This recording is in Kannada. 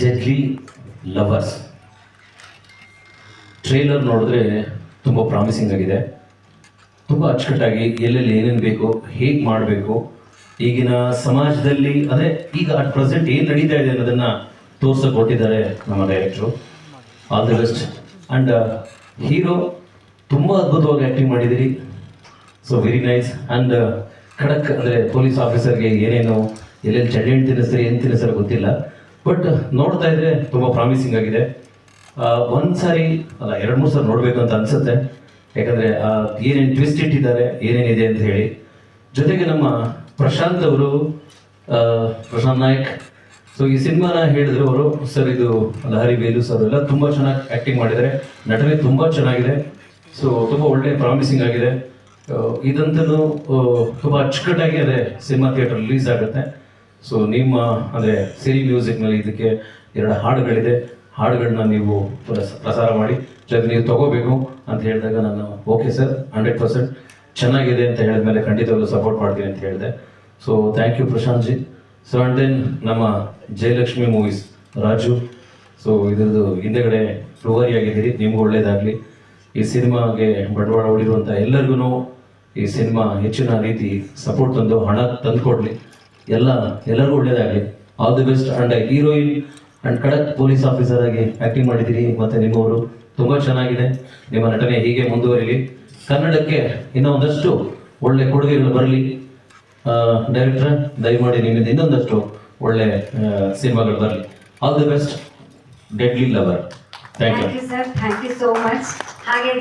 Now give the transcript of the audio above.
ಡೆಡ್ಲಿ ಲವರ್ಸ್ ಟ್ರೇಲರ್ ನೋಡಿದ್ರೆ ತುಂಬ ಪ್ರಾಮಿಸಿಂಗ್ ಆಗಿದೆ. ತುಂಬ ಅಚ್ಚುಕಟ್ಟಾಗಿ ಎಲ್ಲೆಲ್ಲಿ ಏನೇನು ಬೇಕು, ಹೇಗೆ ಮಾಡಬೇಕು, ಈಗಿನ ಸಮಾಜದಲ್ಲಿ ಅದೇ ಈಗ ಅಟ್ ಪ್ರೆಸೆಂಟ್ ಏನು ನಡೀತಾ ಇದೆ ಅನ್ನೋದನ್ನು ತೋರ್ಸಕ್ಕೆ ಕೊಟ್ಟಿದ್ದಾರೆ ನಮ್ಮ ಡೈರೆಕ್ಟ್ರು all the best and hero ತುಂಬ ಅದ್ಭುತವಾಗಿ ಆ್ಯಕ್ಟಿಂಗ್ ಮಾಡಿದ್ದೀರಿ. ಸೊ ವೆರಿ ನೈಸ್ ಆ್ಯಂಡ್ ಖಡಕ್ ಅಂದರೆ ಪೊಲೀಸ್ ಆಫೀಸರ್ಗೆ ಏನೇನು, ಎಲ್ಲೆಲ್ಲಿ ಚಡ್ಡಿ ತಿನ್ನಿಸ್ತಾರೆ ಏನು ತಿನ್ನಿಸ್ತಾರೆ ಗೊತ್ತಿಲ್ಲ. ಬಟ್ ನೋಡ್ತಾ ಇದ್ರೆ ತುಂಬ ಪ್ರಾಮಿಸಿಂಗ್ ಆಗಿದೆ. ಒಂದ್ ಸಾರಿ ಅಲ್ಲ, ಎರಡು, ಮೂರು ಸಾರಿ ನೋಡ್ಬೇಕು ಅಂತ ಅನ್ಸುತ್ತೆ. ಯಾಕಂದ್ರೆ ಏನೇನು ಟ್ವಿಸ್ಟ್ ಇಟ್ಟಿದ್ದಾರೆ ಏನೇನಿದೆ ಅಂತ ಹೇಳಿ. ಜೊತೆಗೆ ನಮ್ಮ ಪ್ರಶಾಂತ್ ಅವರು ಪ್ರಶಾಂತ್ ನಾಯಕ್. ಸೊ ಈ ಸಿನಿಮಾನ ಹೇಳಿದ್ರು ಅವರು, ಸರ್, ಇದು ಲಹರಿ ಬೇಲು, ಸರ್, ಎಲ್ಲ ತುಂಬಾ ಚೆನ್ನಾಗಿ ಆ್ಯಕ್ಟಿಂಗ್ ಮಾಡಿದ್ದಾರೆ. ನಟನೆ ತುಂಬಾ ಚೆನ್ನಾಗಿದೆ. ಸೊ ತುಂಬಾ ಒಳ್ಳೆ ಪ್ರಾಮಿಸಿಂಗ್ ಆಗಿದೆ. ಇದಂತೂ ತುಂಬಾ ಅಚ್ಚುಕಟ್ಟಾಗಿ ಅದೇ ಸಿನಿಮಾ ಥಿಯೇಟರ್ ರಿಲೀಸ್ ಆಗುತ್ತೆ. ಸೊ ನಿಮ್ಮ, ಅಂದರೆ ಸಿರಿ ಮ್ಯೂಸಿಕ್ನಲ್ಲಿ ಇದಕ್ಕೆ ಎರಡು ಹಾಡುಗಳಿದೆ. ಹಾಡುಗಳನ್ನ ನೀವು ಪ್ರಸ- ಪ್ರಸಾರ ಮಾಡಿ, ಜೊತೆ ನೀವು ತಗೋಬೇಕು ಅಂತ ಹೇಳಿದಾಗ ನಾನು ಓಕೆ ಸರ್ ಹಂಡ್ರೆಡ್ ಪರ್ಸೆಂಟ್ ಚೆನ್ನಾಗಿದೆ ಅಂತ ಹೇಳಿದ್ಮೇಲೆ ಖಂಡಿತವಾಗ್ಲೂ ಸಪೋರ್ಟ್ ಮಾಡ್ತೀನಿ ಅಂತ ಹೇಳಿದೆ. So thank you Prashanth ji. So and then ನಮ್ಮ ಜಯಲಕ್ಷ್ಮಿ ಮೂವೀಸ್ ರಾಜು. ಸೊ ಇದ್ರದ್ದು ಹಿಂದೆಗಡೆ ಫ್ಲೋರಿ ಆಗಿದ್ದೀರಿ ನಿಮ್ಗೂ ಒಳ್ಳೇದಾಗಲಿ. ಈ ಸಿನಿಮಾಗೆ ಬಂಡವಾಳ ಹೊಡಿರುವಂಥ ಎಲ್ಲರಿಗೂ ಈ ಸಿನಿಮಾ ಹೆಚ್ಚಿನ ರೀತಿ ಸಪೋರ್ಟ್ ತಂದು ಹಣ ತಂದು ಕೊಡಲಿ ಎಲ್ಲ, ಎಲ್ಲರಿಗೂ ಒಳ್ಳೇದಾಗಲಿ. All the best and heroine and ಖಡಕ್ ಪೊಲೀಸ್ ಆಫೀಸರ್ ಆಗಿ ಆಕ್ಟಿಂಗ್ ಮಾಡಿದ್ದೀರಿ. ಮತ್ತೆ ನಿಮ್ಮವರು ತುಂಬಾ ಚೆನ್ನಾಗಿದೆ. ನಿಮ್ಮ ನಟನೆ ಹೀಗೆ ಮುಂದುವರಿಲಿ. ಕನ್ನಡಕ್ಕೆ ಇನ್ನೂ ಒಂದಷ್ಟು ಒಳ್ಳೆ ಕೊಡುಗೆಗಳು ಬರಲಿ. ಡೈರೆಕ್ಟರ್ ದಯಮಾಡಿ ನಿಮ್ಮಿಂದ ಇನ್ನೊಂದಷ್ಟು ಒಳ್ಳೆ ಸಿನಿಮಾಗಳು ಬರಲಿ. All the best deadly lover thank you sir thank you so much ಹಾಗೆ